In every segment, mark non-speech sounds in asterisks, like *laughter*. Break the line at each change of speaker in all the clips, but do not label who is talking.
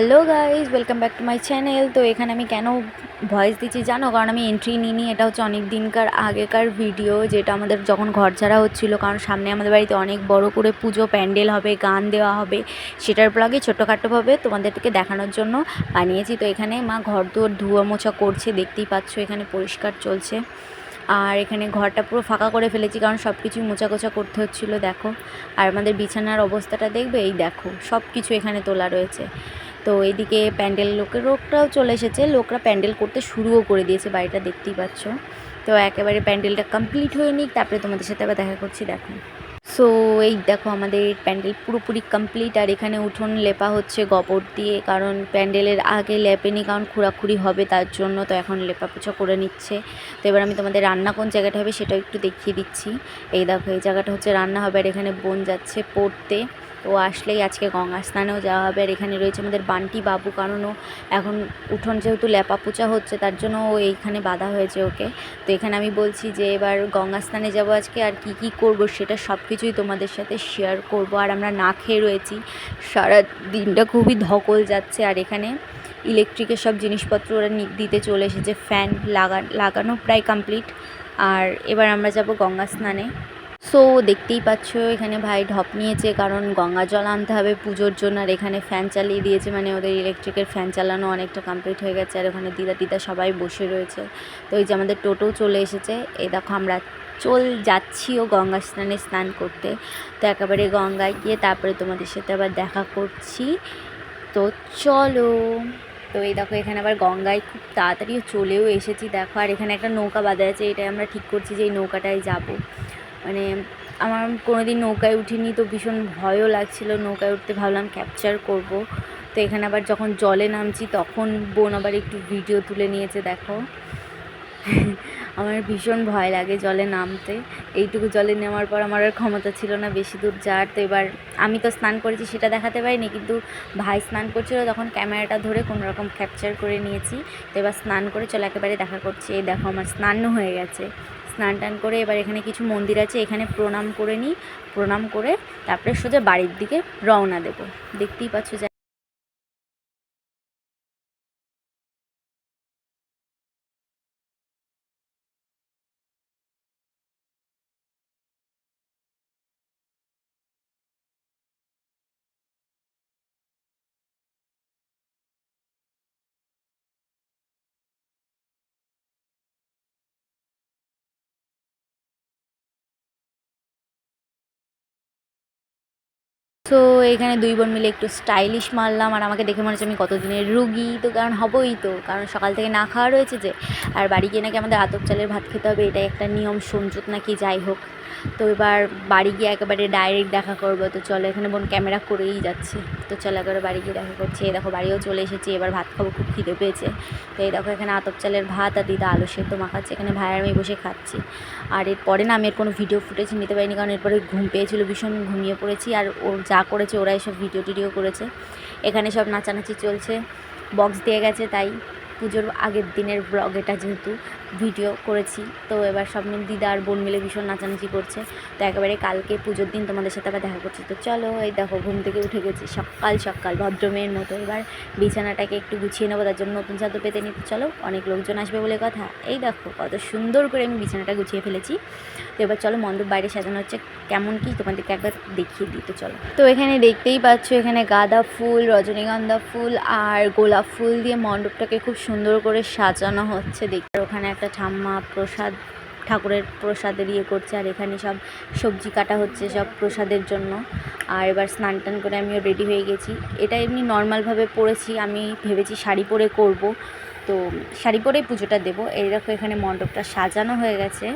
Hello guys welcome back to my channel তো এখানে আমি কেন ভয়েস দিচ্ছি জানো? কারণ আমি এন্ট্রি নিইনি। এটা হচ্ছে অনেক দিনকার আগেকার ভিডিও যেটা আমাদের যখন ঘর ছাড়া হচ্ছিল। কারণ সামনে আমাদের বাড়িতে অনেক বড় করে পুজো, প্যান্ডেল হবে, গান দেওয়া হবে। সেটার ব্লগে ছোটোখাটোভাবে তোমাদেরকে দেখানোর জন্য বানিয়েছি। তো এখানে মা ঘর দুয়ার ধুয়া মোছা করছে, দেখতেই পাচ্ছ এখানে পরিষ্কার চলছে। আর এখানে ঘরটা পুরো ফাঁকা করে ফেলেছি কারণ সব কিছুই মোচা কোচা করতে হচ্ছিল, দেখো। আর আমাদের বিছানার অবস্থাটা দেখবে? এই দেখো সব কিছু এখানে তোলা রয়েছে। তো এদিকে প্যান্ডেল লোকের লোকরাও চলে এসেছে। লোকরা প্যান্ডেল করতে শুরুও করে দিয়েছে, বাড়িটা দেখতেই পাচ্ছ। তো একেবারে প্যান্ডেলটা কমপ্লিট হয়ে নিক তারপরে তোমাদের সাথে আবার দেখা করছি, দেখো। সো এই দেখো আমাদের প্যান্ডেল পুরোপুরি কমপ্লিট আর এখানে উঠোন লেপা হচ্ছে গোবর দিয়ে, কারণ প্যান্ডেলের আগে লেপেনি কারণ খুঁড়াখুড়ি হবে, তার জন্য তো এখন লেপা পোছা করে নিচ্ছে। তো এবার আমি তোমাদের রান্না কোন জায়গাটা হবে সেটাও একটু দেখিয়ে দিচ্ছি। এই দেখো, এই জায়গাটা হচ্ছে রান্না হবে, আর এখানে বোন যাচ্ছে পড়তে। তো আসলেই আজকে গঙ্গা স্নানেও যাওয়া হবে, আর এখানে রয়েছে আমাদের বান্টি বাবু, কারণ ও এখন উঠোন যেহেতু লেপা পোচা হচ্ছে, তার জন্য ও এইখানে বাধা হয়েছে ওকে। তো এখানে আমি বলছি যে, এবার গঙ্গা স্নানে যাব আজকে, আর কি কি করব সেটা সব কিছুই তোমাদের সাথে শেয়ার করব। আর আমরা না খেয়ে রয়েছি। সারা দিনটা খুবই ধকল যাচ্ছে। আর এখানে ইলেকট্রিকের সব জিনিসপত্র ওরা দিতে চলে এসেছে। ফ্যান লাগা লাগানো প্রায় কমপ্লিট আর এবার আমরা যাব গঙ্গা স্নানে। সো দেখতেই পাচ্ছ, এখানে ভাই ঢপ নিয়েছে। কারণ গঙ্গা জল আনতে হবে পুজোর জন্য। আর এখানে ফ্যান চালিয়ে দিয়েছে। মানে ওদের ইলেকট্রিকের ফ্যান চালানো অনেকটা কমপ্লিট হয়ে গেছে। আর ওখানে দিদা দিদা সবাই বসে রয়েছে। তো এই যে আমাদের টোটোও চলে এসেছে। এই দেখো আমরা চল যাচ্ছিও গঙ্গা স্নানে স্নান করতে। তো একেবারে গঙ্গায় গিয়ে তারপরে তোমাদের সাথে আবার দেখা করছি। তো চলো। তো এই দেখো, এখানে আবার গঙ্গায় খুব তাড়াতাড়ি চলেও এসেছি। দেখো, আর এখানে একটা নৌকা বাঁধা আছে, এটাই আমরা ঠিক করছি যে এই নৌকাটায় যাব। মানে আমার কোনো দিন নৌকায় উঠিনি, তো ভীষণ ভয়ও লাগছিল। নৌকায় উঠতে ভাবলাম ক্যাপচার করব। তো এখানে আবার যখন জলে নামছি, তখন বোন আবার একটু ভিডিও তুলে নিয়েছে, দেখো। আমার ভীষণ ভয় লাগে জলে নামতে। এইটুকু জলে নেওয়ার পর আমার আর ক্ষমতা ছিল না বেশি দূর যাওয়ার। তো এবার আমি তো স্নান করেছি, সেটা দেখাতে পারিনি, কিন্তু ভাই স্নান করছিল, তখন ক্যামেরাটা ধরে কোনো রকম ক্যাপচার করে নিয়েছি। তো এবার স্নান করে চলে একেবারে দেখা করছি, এই দেখো আমার স্নানও হয়ে গেছে। স্নান টান করে এবার এখানে কিছু মন্দির আছে, এখানে প্রণাম করে নিই, প্রণাম করে তারপরে সোজা বাড়ির দিকে রওনা দেব। দেখতেই পাচ্ছ তো এখানে দুই বোন মিলে একটু স্টাইলিশ মারলাম আর আমাকে দেখে মনে হচ্ছে আমি কতদিনের রুগী। তো কারণ হবই তো, কারণ সকাল থেকে না খাওয়া রয়েছে যে, আর বাড়ি গিয়ে নাকি আমাদের আতপ চালের ভাত খেতে হবে, এটাই একটা নিয়ম সংযুত নাকি যাই হোক। তো এবার বাড়ি গিয়ে একেবারে ডাইরেক্ট দেখা করব। তো চলো এখানে বোন ক্যামেরা করেই যাচ্ছে। তো চলো একেবারে বাড়ি গিয়ে দেখা করছি। এই দেখো বাড়িও চলে এসেছি। এবার ভাত খাব, খুব খিদে পেয়েছে। তো এই দেখো এখানে আতপ চালের ভাত আর দিদা আলু সেদ্ধ মাখাচ্ছে। এখানে ভাই আর আমি বসে খাচ্ছি। আর এরপরে না আমি এর কোনো ভিডিও ফুটেজ নিতে পারিনি। কারণ এরপরে ঘুম পেয়েছিল ভীষণ, ঘুমিয়ে পড়েছি। আর ও যা করেছে ওরা এসব ভিডিও টিডিও করেছে। এখানে সব নাচানাচি চলছে। বক্স দিয়ে গেছে তাই। পুজোর আগের দিনের ব্লগ এটা যেহেতু ভিডিও করেছি, তো এবার সব মিলে দিদা আর বোন মিলে ভীষণ নাচানাচি করছে। তো একেবারে কালকে পুজোর দিন তোমাদের সাথে আবার দেখা করছি। তো চলো এই দেখো, ঘুম থেকে উঠে গেছি সকাল সকাল ভদ্রমেয়ের মতো। এবার বিছানাটাকে একটু গুছিয়ে নেব, তার জন্য নতুন চাদর পেতে নিতে চলো, অনেক লোকজন আসবে বলে কথা। এই দেখো, কত সুন্দর করে আমি বিছানাটা গুছিয়ে ফেলেছি। তো এবার চলো মণ্ডপ বাইরে সাজানো হচ্ছে, কেমন কি তোমাদেরকে একবার দেখিয়ে দিতে চলো। তো এখানে দেখতেই পাচ্ছ, এখানে গাঁদা ফুল, রজনীগন্ধা ফুল আর গোলাপ ফুল দিয়ে মণ্ডপটাকে খুব সুন্দর করে সাজানো হচ্ছে। দেখতে ওখানে একটা ঠাম্মা প্রসাদ, ঠাকুরের প্রসাদের ইয়ে করছে আর এখানে সব সবজি কাটা হচ্ছে সব প্রসাদের জন্য। আর এবার স্নান টান করে আমিও রেডি হয়ে গেছি। এটা এমনি নর্মালভাবে পরেছি, আমি ভেবেছি শাড়ি পরে করব। তো শাড়ি পরেই পুজোটা দেবো। এই দেখো এখানে মণ্ডপটা সাজানো হয়ে গেছে।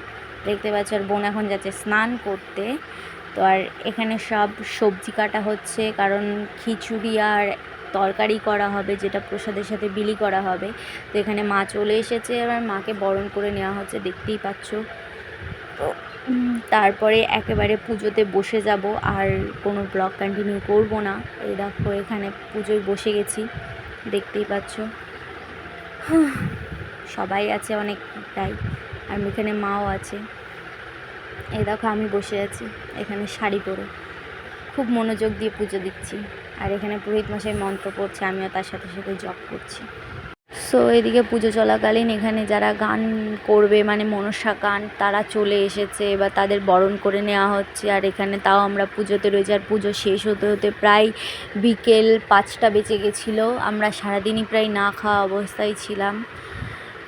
দেখতে পাচ্ছ আর বোন এখন যাচ্ছে স্নান করতে। তো আর এখানে সব সবজি কাটা হচ্ছে, কারণ খিচুড়ি আর তরকারি করা হবে, যেটা প্রসাদের সাথে বিলি করা হবে। তো এখানে মা চলে এসেছে, এবার মাকে বরণ করে নেওয়া হচ্ছে, দেখতেই পাচ্ছ। তো তারপরে একেবারে পুজোতে বসে যাব, আর কোনো ব্লগ কন্টিনিউ করব না। এই দেখো, এখানে পুজোয় বসে গেছি, দেখতেই পাচ্ছ। সবাই আছে অনেকটাই, আর এখানে মাও আছে। এই দেখো, আমি বসে আছি, এখানে শাড়ি পরে। খুব মনোযোগ দিয়ে পুজো দিচ্ছি। আর এখানে পুরোহিত মশাই মন্ত্র পড়ছে, আমিও তার সাথে সাথে জপ করছি। সো এদিকে পুজো চলাকালীন এখানে যারা গান করবে মানে মনসা গান, তারা চলে এসেছে, এবার তাদের বরণ করে নেওয়া হচ্ছে, আর এখানে তাও আমরা পুজোতে রয়েছি, আর পুজো শেষ হতে হতে প্রায় বিকেল পাঁচটা বেঁচে গেছিল। আমরা সারাদিনই প্রায় না খাওয়া অবস্থায় ছিলাম।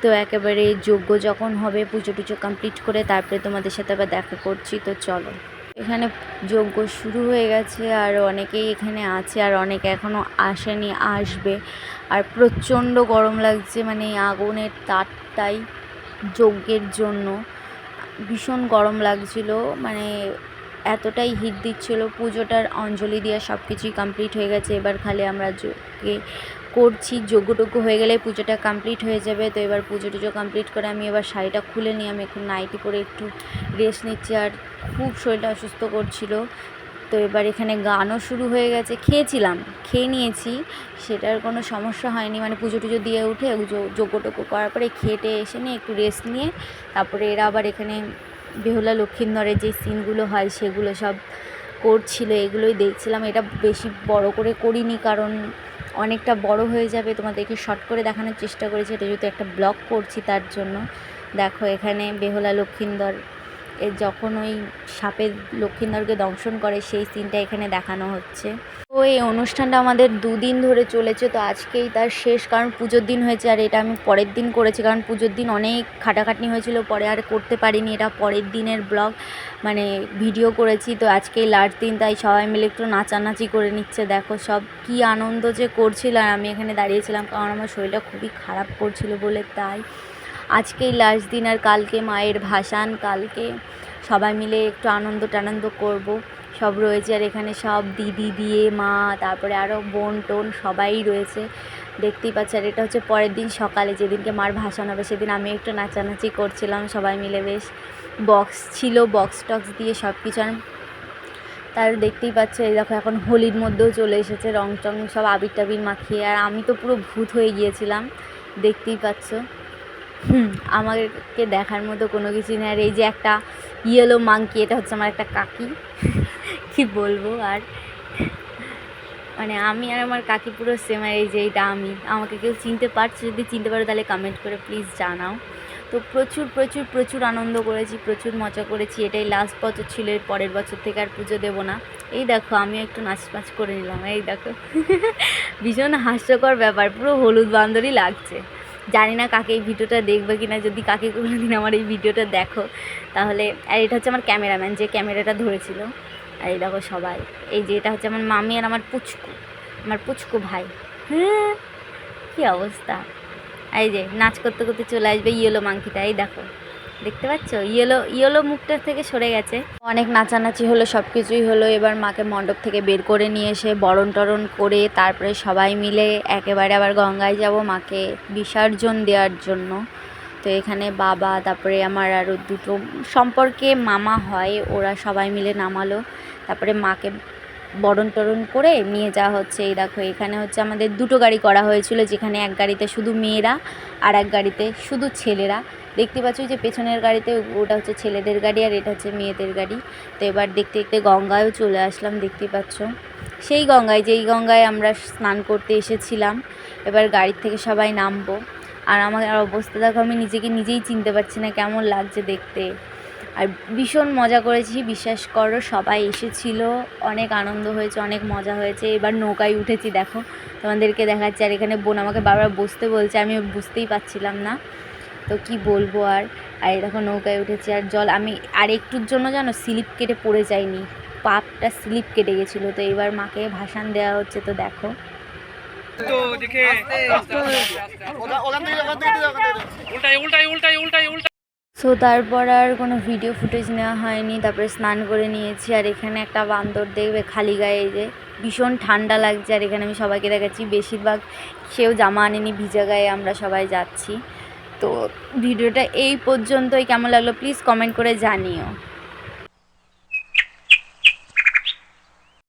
তো একেবারে যজ্ঞ যখন হবে, পুজো টুজো কমপ্লিট করে তারপরে তোমাদের সাথে আবার দেখা করছি, তো চলো। এখানে যজ্ঞ শুরু হয়ে গেছে আর অনেকেই এখানে আছে আর অনেকে এখনও আসেনি, আসবে। আর প্রচণ্ড গরম লাগছে মানে আগুনের তারটাই যজ্ঞের জন্য। ভীষণ গরম লাগছিল মানে এতটাই হিট দিচ্ছিল। পুজোটার অঞ্জলি দেওয়া সব কিছুই কমপ্লিট হয়ে গেছে। এবার খালি আমরা যজ্ঞে করছি যজ্ঞটজ্ঞ হয়ে গেলে পুজোটা কমপ্লিট হয়ে যাবে। তো এবার পুজো টুজো কমপ্লিট করে আমি এবার শাড়িটা খুলে নিই। আমি এখন নাইটি পরে একটু রেস্ট নিচ্ছি আর খুব শরীরটা অসুস্থ করছিল। তো এবার এখানে গানও শুরু হয়ে গেছে। খেয়েছিলাম, খেয়ে নিয়েছি। সেটার কোনো সমস্যা হয়নি। মানে পুজো টুজো দিয়ে উঠে টজ্ঞ করার পরে খেটে এসে নিয়ে একটু রেস্ট নিয়ে তারপরে এরা আবার এখানে বেহুলা লক্ষিন্দরের যে সিনগুলো হয় সেগুলো সব করছিল। এগুলোই দেখছিলাম। এটা বেশি বড় করে করিনি কারণ অনেকটা বড় হয়ে যাবে। তোমাদেরকে শর্ট করে দেখানোর চেষ্টা করেছি। এটা যেহেতু একটা ব্লগ করছি তার জন্য। দেখো, এখানে বেহলা লক্ষিন্দর যখন ওই সাপের লক্ষিন্দরকে দংশন করে, সেই সিনটা এখানে দেখানো হচ্ছে। এই অনুষ্ঠানটা আমাদের দুদিন ধরে চলেছে, তো আজকেই তার শেষ, কারণ পুজোর দিন হয়েছে আর এটা আমি পরের দিন করেছি, কারণ পুজোর দিন অনেক খাটাখাটনি হয়েছিল, পরে আর করতে পারিনি, এটা পরের দিনের ব্লগ মানে ভিডিও করেছি, তো আজকেই লাস্ট দিন, তাই সবাই মিলে একটু নাচানাচি করে নিচ্ছে, দেখো সব কি আনন্দ যে করছিল, আর আমি এখানে দাঁড়িয়েছিলাম, কারণ আমার শরীরটা খুবই খারাপ করছিল বলে তাই। আজকেই লাস্ট দিন আর কালকে মায়ের ভাসান, কালকে সবাই মিলে একটু আনন্দ টানন্দ করব। সব রয়েছে আর এখানে সব দিদি, দিয়ে, মা, তারপরে আরও বোন টোন সবাই রয়েছে। দেখতেই পাচ্ছি, আর এটা হচ্ছে পরের দিন সকালে, যেদিনকে মার ভাসান হবে সেদিন আমি একটু নাচানাচি করছিলাম সবাই মিলে বেশ। বক্স ছিল, বক্স টক্স দিয়ে সব কিছু আর তার দেখতেই পাচ্ছ, এই দেখো এখন হোলির মধ্যেও চলে এসেছে, রং টং সব আবির টাবির মাখিয়ে। আর আমি তো পুরো ভূত হয়ে গিয়েছিলাম, দেখতেই পাচ্ছ। হুম, আমাকে দেখার মতো কোনো কিছু নেই। আর এই যে একটা ইয়েলো মাংকি এটা হচ্ছে আমার একটা কাকি। কি বলব আর? মানে আমি আর আমার কাকি পুরো সেম আর এই যে এইটা আমি। আমাকে কেউ চিনতে পারছ, যদি চিনতে পারো তাহলে কমেন্ট করে প্লিজ জানাও। তো প্রচুর প্রচুর প্রচুর আনন্দ করেছি, প্রচুর মজা করেছি। এটাই লাস্ট বছর ছিল পরের বছর থেকে আর পুজো দেবো না। এই দেখো, আমিও একটু নাচ নাচ করে নিলাম। এই দেখো। *laughs* ভীষণ হাস্যকর ব্যাপার, পুরো হলুদ বান্দরই লাগছে। জানি না কাকে এই ভিডিওটা দেখবে কি না যদি কাকে কোনো দিন আমার এই ভিডিওটা দেখো, তাহলে, আর এটা হচ্ছে আমার ক্যামেরাম্যান, যে ক্যামেরাটা ধরেছিল। এই দেখো সবাই, এই যে এটা হচ্ছে আমার মামি আর আমার পুচকু আমার পুচকু ভাই। হ্যাঁ কী অবস্থা? এই যে নাচ করতে করতে চলে আসবে ইয়েলো মাংকিটা এই দেখো, দেখতে পাচ্ছ? ইয়েলো ইয়েলো মুখটা থেকে সরে গেছে। অনেক নাচানাচি হলো সব কিছুই হলো, এবার মাকে মণ্ডপ থেকে বের করে নিয়ে এসে বরণ টরণ করে তারপরে সবাই মিলে একেবারে আবার গঙ্গায় যাব মাকে বিসর্জন দেওয়ার জন্য। তো এখানে বাবা, তারপরে আমার আরও দুটো সম্পর্কে মামা হয়, ওরা সবাই মিলে নামালো। তারপরে মাকে বরণ টরণ করে নিয়ে যাওয়া হচ্ছে। এই দেখো, এখানে হচ্ছে আমাদের দুটো গাড়ি করা হয়েছিল, যেখানে এক গাড়িতে শুধু মেয়েরা আর এক গাড়িতে শুধু ছেলেরা। দেখতে পাচ্ছ যে পেছনের গাড়িতে ওটা হচ্ছে ছেলেদের গাড়ি আর এটা হচ্ছে মেয়েদের গাড়ি। তো এবার দেখতে দেখতে গঙ্গায়ও চলে আসলাম, দেখতে পাচ্ছ। সেই গঙ্গায়, যেই গঙ্গায় আমরা স্নান করতে এসেছিলাম, এবার গাড়ির থেকে সবাই নামবো। আর আমার অবস্থা দেখো, আমি নিজেকে নিজেই চিনতে পারছি না কেমন লাগছে দেখতে। আর ভীষণ মজা করেছি বিশ্বাস করো সবাই এসেছিল অনেক আনন্দ হয়েছে অনেক মজা হয়েছে এবার নৌকায় উঠেছি দেখো তোমাদেরকে দেখাচ্ছি আর এখানে বোন আমাকে বারবার বসতে বলছে আমি বুঝতেই পারছিলাম না তো কি বলব আর আর এই দেখো নৌকায় উঠেছি আর জল আমি আর একটুর জন্য জানো স্লিপ কেটে পড়ে যাইনি পাপটা স্লিপ কেটে গেছিল তো এবার মাকে ভাসান দেওয়া হচ্ছে তো দেখো
তো দেখে উল্টাই উল্টাই উল্টাই উল্টাই উল্টাই
সো তারপর আর কোনো ভিডিও ফুটেজ নেওয়া হয়নি, তারপরে স্নান করে নিয়েছি, আর এখানে একটা বান্দর দেখবে খালি গায়ে যে ভীষণ ঠান্ডা লাগছে, আর এখানে আমি সবাইকে দেখাচ্ছি, বেশিরভাগ সেও জামা আনেনি, ভিজা গায়ে আমরা সবাই যাচ্ছি। তো ভিডিওটা এই পর্যন্তই, কেমন লাগল প্লিজ কমেন্ট করে জানিও।